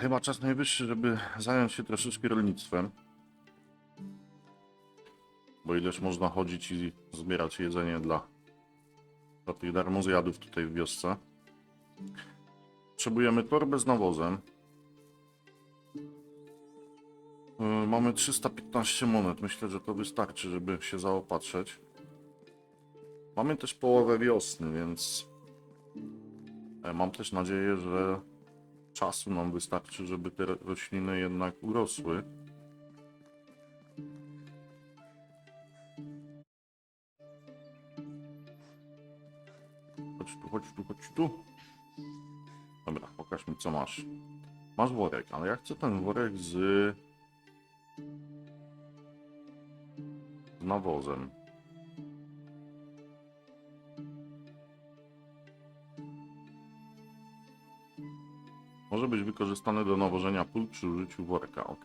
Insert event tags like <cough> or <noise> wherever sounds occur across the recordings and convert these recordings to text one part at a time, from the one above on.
chyba czas najwyższy, żeby zająć się troszeczkę rolnictwem. Bo ileż można chodzić i zbierać jedzenie dla, dla tych darmozjadów tutaj w wiosce. Potrzebujemy torbę z nawozem. Yy, Mamy 315 monet. Myślę, że to wystarczy, żeby się zaopatrzyć. Mamy też połowę wiosny, więc e, mam też nadzieję, że czasu nam wystarczy, żeby te ro- rośliny jednak urosły. Chodź tu, chodź tu, chodź tu. Dobra, pokaż mi co masz. Masz worek, ale ja chcę ten worek z... z nawozem. Może być wykorzystany do nawożenia pól przy użyciu worka, ok.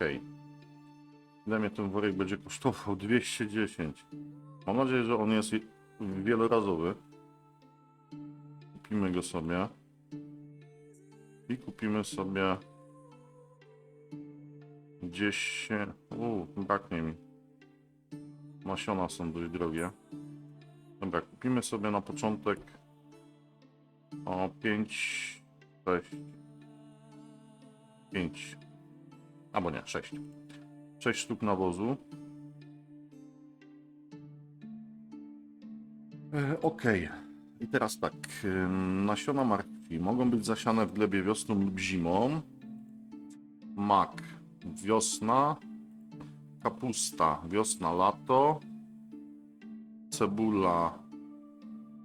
Ile mnie ten worek będzie kosztował? <laughs> 210. Mam nadzieję, że on jest wielorazowy. Kupimy go sobie. I kupimy sobie 10. Uuu, braknie mi. Nasiona są dość drogie. Dobra, kupimy sobie na początek o 5, 6, 5, albo nie, 6. 6 sztuk nawozu. E, Okej. I teraz tak. Nasiona martwi mogą być zasiane w glebie wiosną lub zimą. Mak wiosna. Kapusta wiosna, lato. Cebula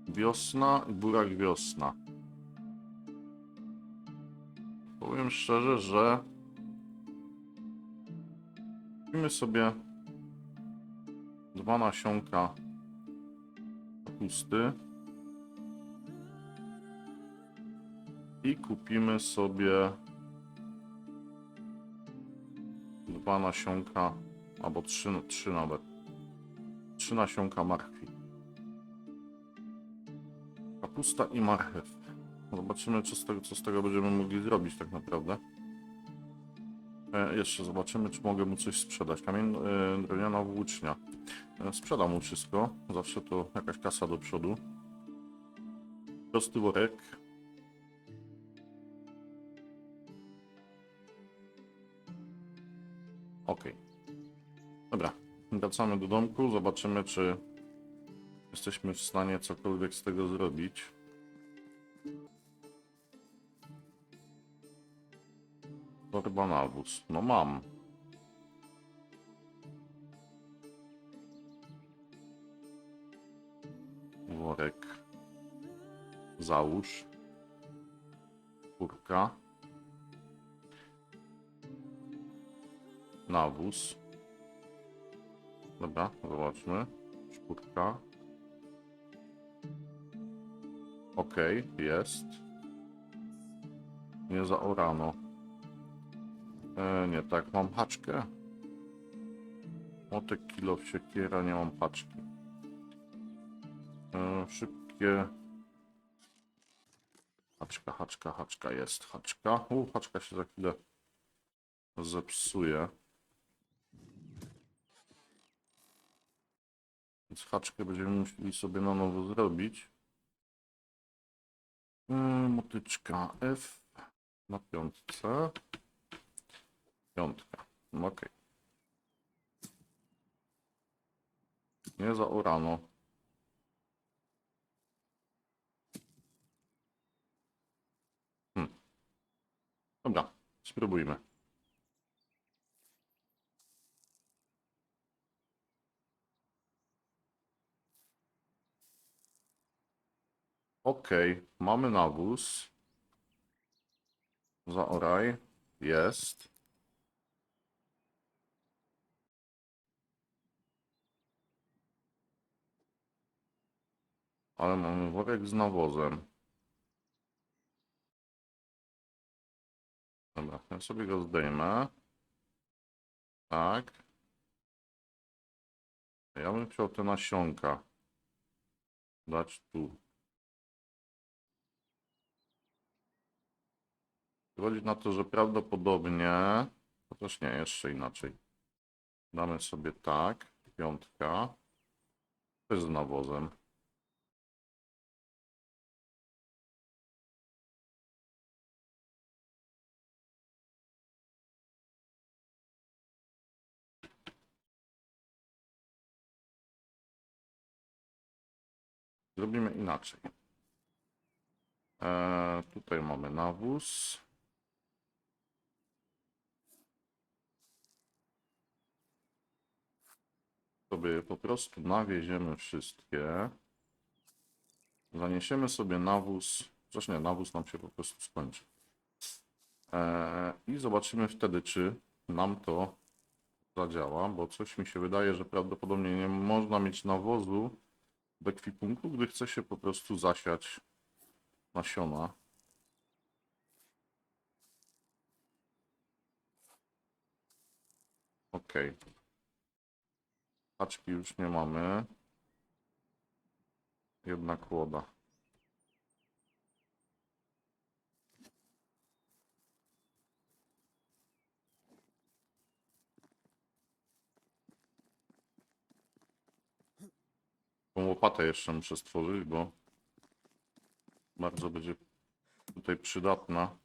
wiosna i burak wiosna. Powiem szczerze, że kupimy sobie dwa nasionka kapusty i kupimy sobie dwa nasionka albo trzy, trzy nawet. Trzy nasionka marchwi. Kapusta i marchew zobaczymy co z tego, co z tego będziemy mogli zrobić tak naprawdę. E, jeszcze zobaczymy czy mogę mu coś sprzedać. Kamień e, drewniana włócznia. E, sprzedam mu wszystko. Zawsze to jakaś kasa do przodu. Prosty worek. Ok. Dobra, wracamy do domku, zobaczymy, czy jesteśmy w stanie cokolwiek z tego zrobić. Torba nawóz. No mam. Worek. Załóż. Kurka. nawóz. Dobra, zobaczmy. Szkórka. Ok, jest. Nie zaorano. E, nie tak, mam haczkę. Motek, kilo, siekiera, nie mam paczki. E, szybkie. Haczka, haczka, haczka, jest haczka. U, haczka się za chwilę zepsuje. Więc haczkę będziemy musieli sobie na nowo zrobić. Yy, Motyczka F na piątce. Piątka. Ok. Nie zaorano. Hmm. Dobra, spróbujmy. Ok, mamy nawóz. Zaoraj. Jest. Ale mamy worek z nawozem. Dobra, ja sobie go zdejmę. Tak. Ja bym chciał te nasionka dać tu. Wychodzi na to, że prawdopodobnie, chociaż nie, jeszcze inaczej. Damy sobie tak, piątka, też z nawozem. Zrobimy inaczej. Eee, tutaj mamy nawóz. Sobie po prostu nawieziemy wszystkie. Zaniesiemy sobie nawóz. Chociaż nie, nawóz nam się po prostu skończy. Eee, I zobaczymy wtedy, czy nam to zadziała, bo coś mi się wydaje, że prawdopodobnie nie można mieć nawozu w ekwipunku, gdy chce się po prostu zasiać nasiona. Ok. Paczki już nie mamy. Jedna kłoda. Tą łopatę jeszcze muszę stworzyć, bo bardzo będzie tutaj przydatna.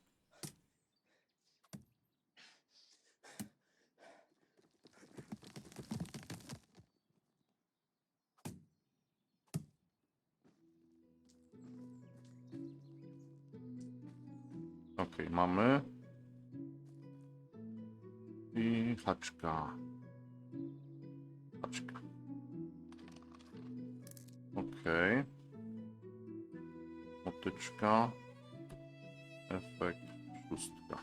Ok, mamy. I haczka. Okej. Motyczka. Efekt szóstka.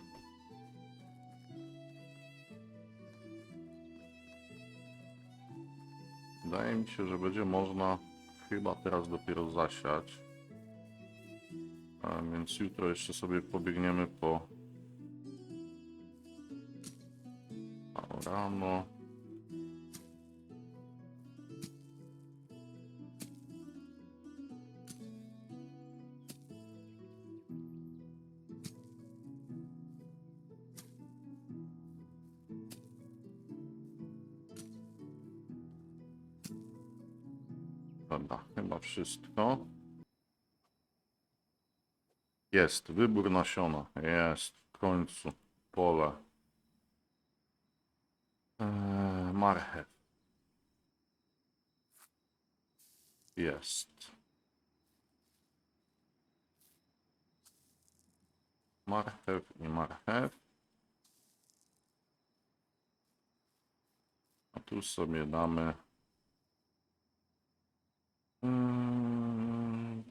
Wydaje mi się, że będzie można chyba teraz dopiero zasiać. A więc jutro jeszcze sobie pobiegniemy po rano. Chyba wszystko. Jest, wybór nasiona. Jest, w końcu. Pole. Eee, marchew. Jest. Marchew i marchew. A tu sobie damy. Mm,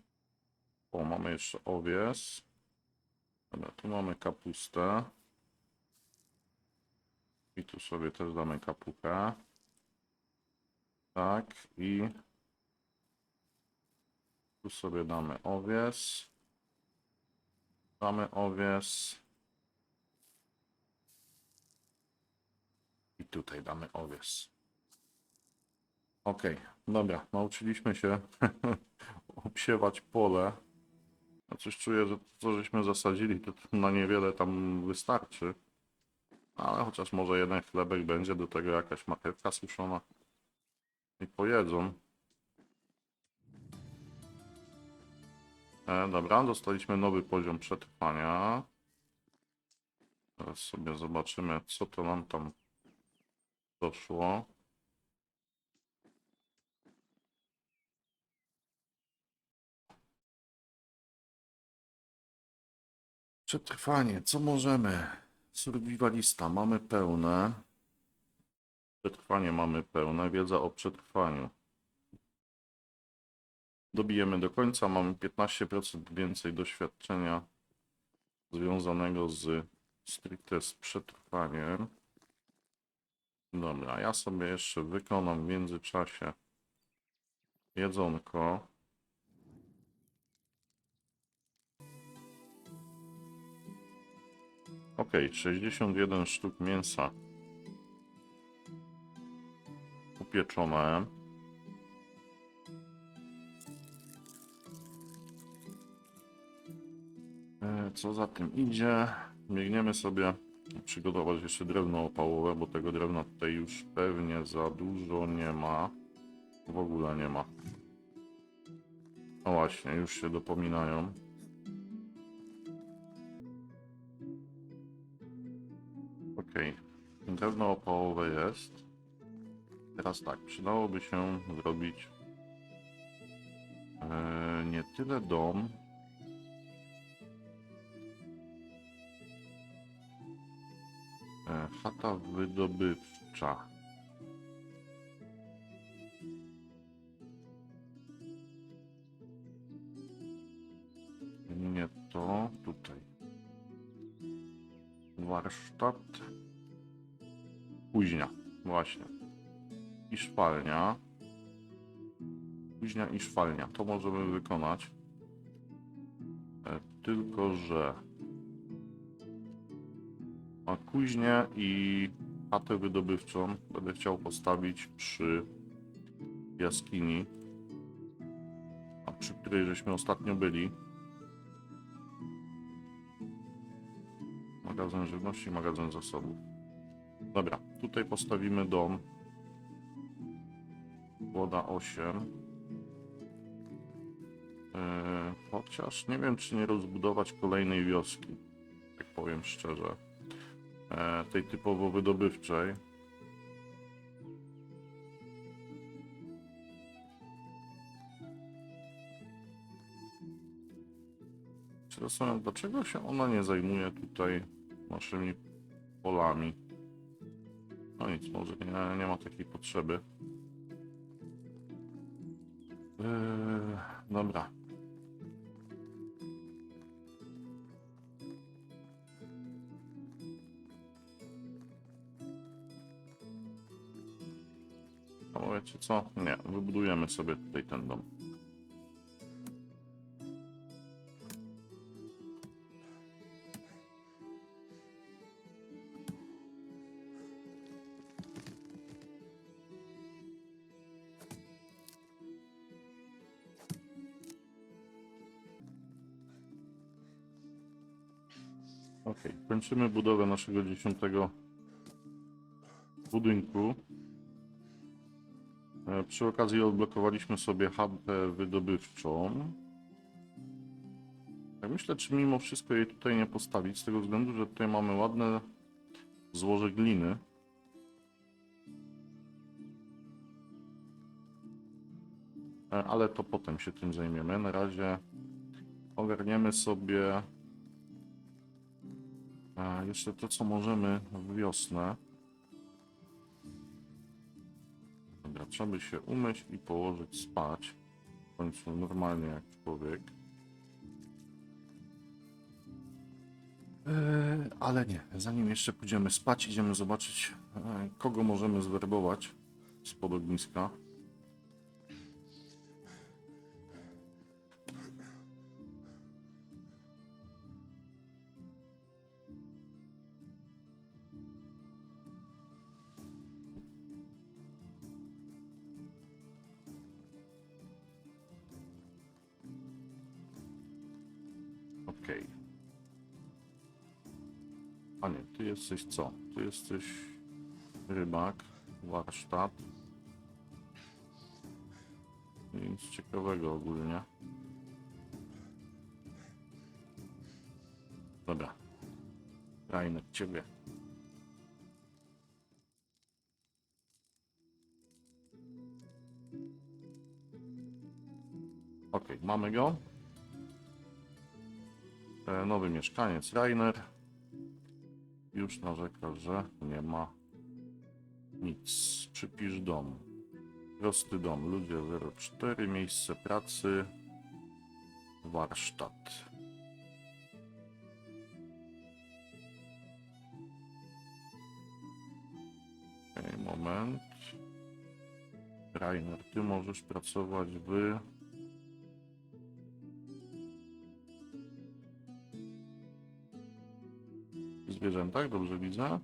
O, mamy jeszcze owies. Dobra, tu mamy kapustę. I tu sobie też damy kapukę. Tak, i tu sobie damy owies. Damy owies. I tutaj damy owies. Okej, dobra, nauczyliśmy się <laughs> obsiewać pole. Ja coś czuję, że to, co żeśmy zasadzili, to na niewiele tam wystarczy. Ale chociaż może jeden chlebek będzie, do tego jakaś marchewka suszona. I pojedzą. E, dobra, dostaliśmy nowy poziom przetrwania. Teraz sobie zobaczymy, co to nam tam doszło. Przetrwanie, co możemy? Survivalista mamy pełne. Przetrwanie mamy pełne. Wiedza o przetrwaniu. Dobijemy do końca. Mamy 15% więcej doświadczenia związanego z stricte z przetrwaniem. Dobra, ja sobie jeszcze wykonam w międzyczasie jedzonko. Ok, 61 sztuk mięsa upieczone. E, Co za tym idzie? biegniemy sobie przygotować jeszcze drewno opałowe, bo tego drewna tutaj już pewnie za dużo nie ma. W ogóle nie ma. No właśnie, już się dopominają. Okej, drewno opałowe jest. Teraz tak, przydałoby się zrobić e, nie tyle dom, E, Chata wydobywcza. Nie to, tutaj. Warsztat. Kuźnia, właśnie. I szwalnia. Kuźnia i szwalnia. To możemy wykonać. E, Tylko, że a kuźnię i chatę wydobywczą będę chciał postawić przy jaskini, a przy której żeśmy ostatnio byli. Magazyn żywności, magazyn zasobów. Dobra, tutaj postawimy dom. Woda 8. Yy, chociaż nie wiem, czy nie rozbudować kolejnej wioski. Tak powiem szczerze e, tej typowo wydobywczej. Zastanawiam, dlaczego się ona nie zajmuje tutaj naszymi polami. No nic, może nie, nie ma takiej potrzeby. Eee, dobra. A wiecie co? Nie, wybudujemy sobie tutaj ten dom. Kończymy budowę naszego dziesiątego budynku. E, Przy okazji odblokowaliśmy sobie chatę wydobywczą. Tak myślę, czy mimo wszystko jej tutaj nie postawić, z tego względu, że tutaj mamy ładne złoże gliny. E, Ale to potem się tym zajmiemy. Na razie ogarniemy sobie e, jeszcze to, co możemy w wiosnę. Dobra, trzeba by się umyć i położyć spać. W końcu normalnie jak człowiek. Eee, ale nie, zanim jeszcze pójdziemy spać, idziemy zobaczyć, e, kogo możemy zwerbować spod ogniska. Okej. A nie, ty jesteś co? Ty jesteś rybak, warsztat. Nic ciekawego ogólnie. Dobra. Rajnek, ciebie. Okej, mamy go. Nowy mieszkaniec Rainer już narzeka, że nie ma nic. Przypisz dom. Prosty dom. Ludzie 04. Miejsce pracy. Warsztat. Moment. Rainer, ty możesz pracować w zwierzętach, dobrze widzę.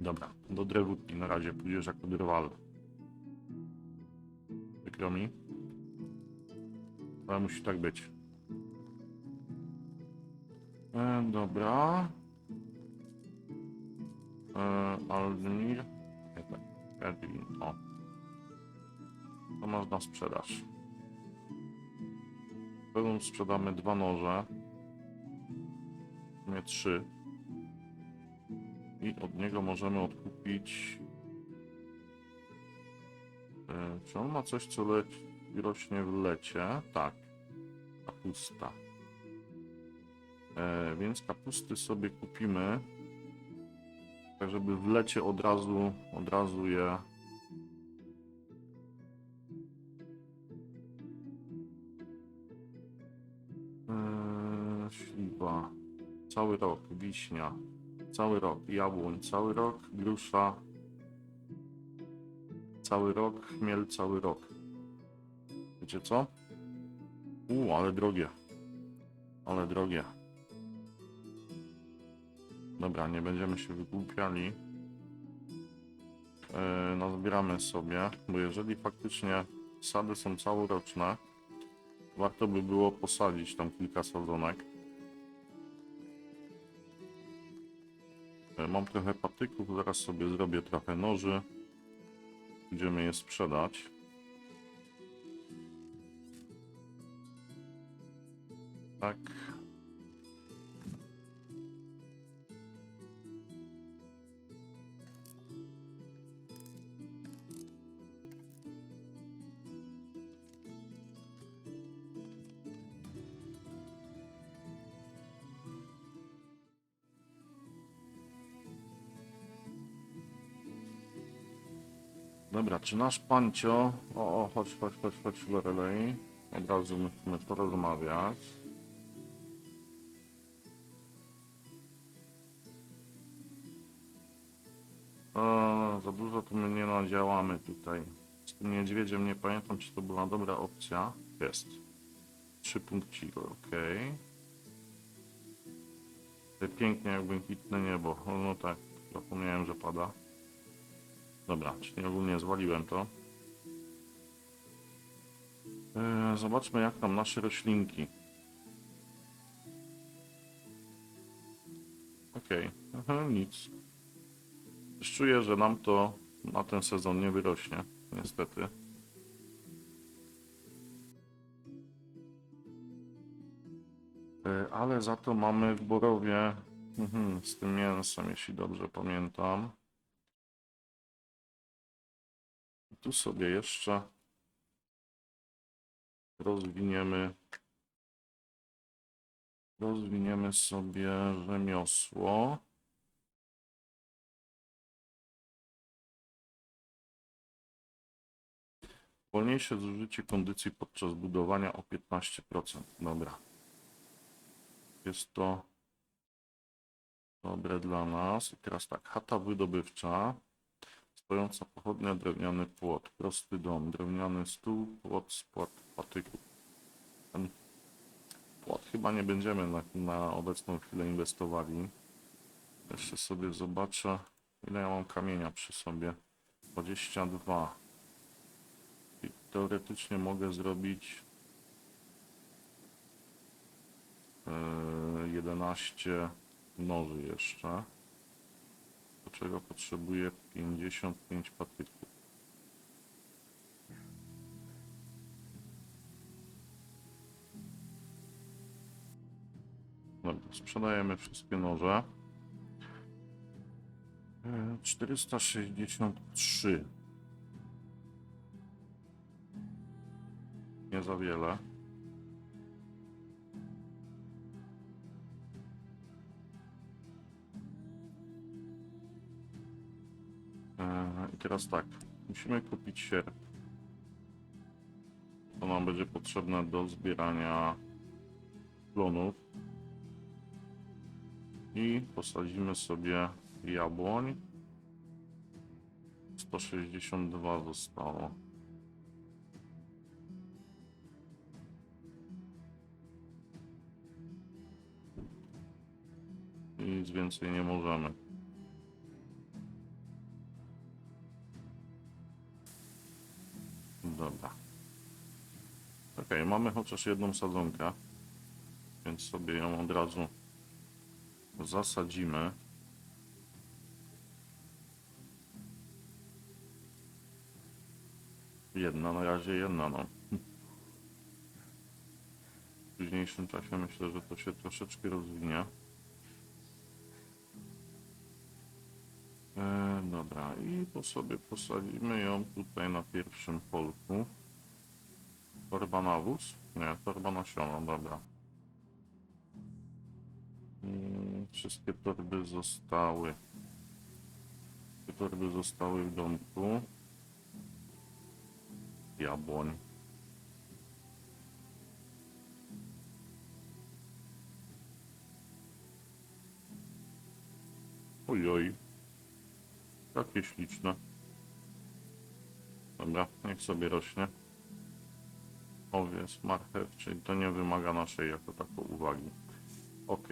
Dobra, do drewutki na razie pójdziesz jako drwal. Przykro mi. Ale musi tak być. E, dobra. E, Aldmir. Nie tak. Edwin. O. To masz na sprzedaż. Pewną sprzedamy dwa noże. Sumie trzy. I od niego możemy odkupić. E, Czy on ma coś, co leci, rośnie w lecie? Tak. Kapusta. E, więc kapusty sobie kupimy. Tak, żeby w lecie od razu, od razu je. Wiśnia. Cały rok. Jabłoń. Cały rok. Grusza. Cały rok. Chmiel. Cały rok. Wiecie co? U, ale drogie. Ale drogie. Dobra, nie będziemy się wygłupiali. Yy, nazbieramy sobie, bo jeżeli faktycznie sady są całoroczne, warto by było posadzić tam kilka sadzonek. Mam trochę patyków, zaraz sobie zrobię trochę noży. Będziemy je sprzedać. Tak. Dobra, czy nasz pancio... O, o, chodź, chodź, chodź, chodź, Lorelei. Od razu musimy porozmawiać. O, za dużo tu my nie nadziałamy tutaj. Z tym niedźwiedziem nie pamiętam, czy to była dobra opcja. Jest. Trzy punkciki. Okay. Pięknie jak błękitne niebo. No tak, zapomniałem, że pada. Dobra, czyli ogólnie zwaliłem to. E, zobaczmy jak tam nasze roślinki. Okej, okay. nic. Czuję, że nam to na ten sezon nie wyrośnie, niestety. E, Ale za to mamy w Borowie mhm, z tym mięsem, jeśli dobrze pamiętam. Tu sobie jeszcze rozwiniemy rozwiniemy sobie rzemiosło. Wolniejsze zużycie kondycji podczas budowania o 15%. Dobra. Jest to dobre dla nas. I teraz tak, chata wydobywcza. Stojąca pochodnia, drewniany płot, prosty dom, drewniany stół, płot z patyków. Ten płot chyba nie będziemy na, na obecną chwilę inwestowali. Jeszcze sobie zobaczę, ile ja mam kamienia przy sobie. 22. I teoretycznie mogę zrobić yy, 11 noży jeszcze do czego potrzebuję 55 patyków. Dobra, sprzedajemy wszystkie noże. E, 463. Nie za wiele. I teraz tak, musimy kupić sierp. To nam będzie potrzebne do zbierania plonów. I posadzimy sobie jabłoń. 162 zostało. Nic więcej nie możemy. Okej, mamy chociaż jedną sadzonkę, więc sobie ją od razu zasadzimy. Jedna, na razie jedna, no. W późniejszym czasie myślę, że to się troszeczkę rozwinie. E, dobra, i to sobie posadzimy ją tutaj na pierwszym polku. Torba nawóz? Nie, torba nasiona, dobra. Mm, Wszystkie torby zostały. Wszystkie torby zostały w domku. Jabłoń. Ojoj. Takie śliczne. Dobra, niech sobie rośnie. Owiec, marchew, czyli to nie wymaga naszej jako tako uwagi. Ok.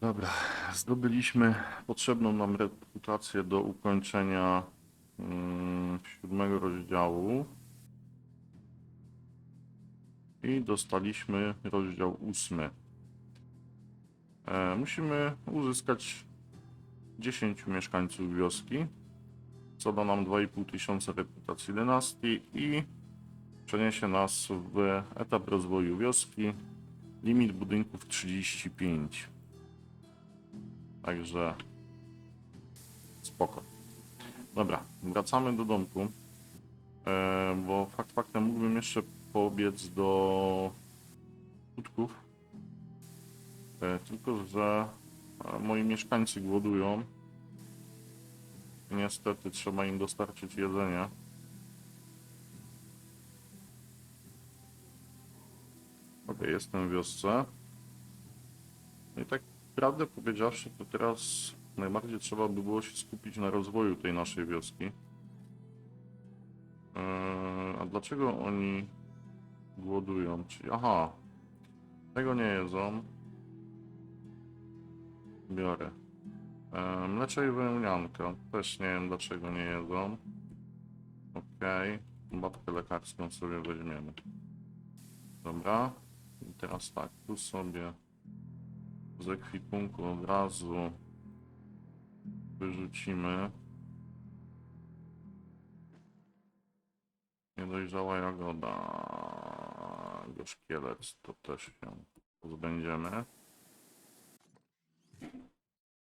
Dobra, zdobyliśmy potrzebną nam reputację do ukończenia mm, siódmego rozdziału. I dostaliśmy rozdział ósmy. E, musimy uzyskać 10 mieszkańców wioski, co da nam 2,5 tysiąca reputacji dynastii i przeniesie nas w etap rozwoju wioski. Limit budynków 35. Także spoko. Dobra, wracamy do domku, e, bo fakt faktem mógłbym jeszcze pobiec do skutków, e, tylko że moi mieszkańcy głodują. Niestety trzeba im dostarczyć jedzenie. Ok, jestem w wiosce. No I tak prawdę powiedziawszy, to teraz najbardziej trzeba by było się skupić na rozwoju tej naszej wioski. Eee, a dlaczego oni głodują? Czyli, aha, tego nie jedzą. Biorę. Eee, mlecza i wełnianka. Też nie wiem dlaczego nie jedzą. Okej. Babkę lekarską sobie weźmiemy. Dobra. I teraz tak, tu sobie z ekwipunku od razu wyrzucimy niedojrzała jagoda gorzkielec to też się pozbędziemy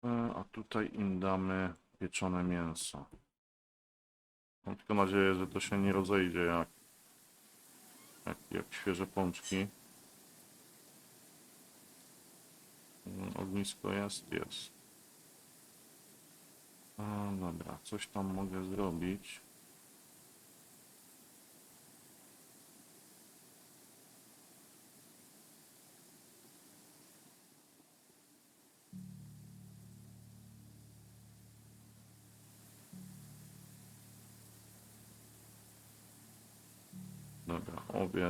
E, a tutaj im damy pieczone mięso mam tylko nadzieję, że to się nie rozejdzie jak jak, jak świeże pączki Mm, Ognisko jest, jest. A, dobra, coś tam mogę zrobić.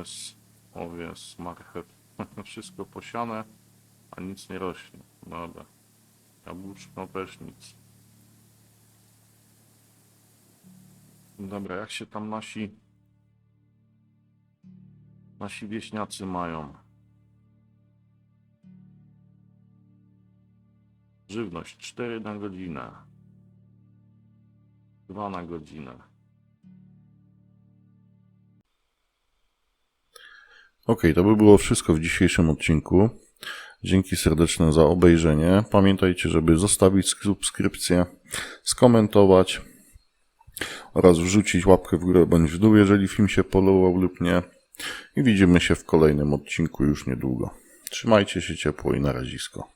Dobra, owies, owies, marchew, <laughs> wszystko posiane a nic nie rośnie. Dobra. Jabłuszko też nic. Dobra, jak się tam nasi nasi wieśniacy mają? Żywność 4 na godzinę. 2 na godzinę. Ok, to by było wszystko w dzisiejszym odcinku. Dzięki serdeczne za obejrzenie. Pamiętajcie, żeby zostawić subskrypcję, skomentować oraz wrzucić łapkę w górę bądź w dół, jeżeli film się podobał lub nie. I widzimy się w kolejnym odcinku już niedługo. Trzymajcie się ciepło i na razisko.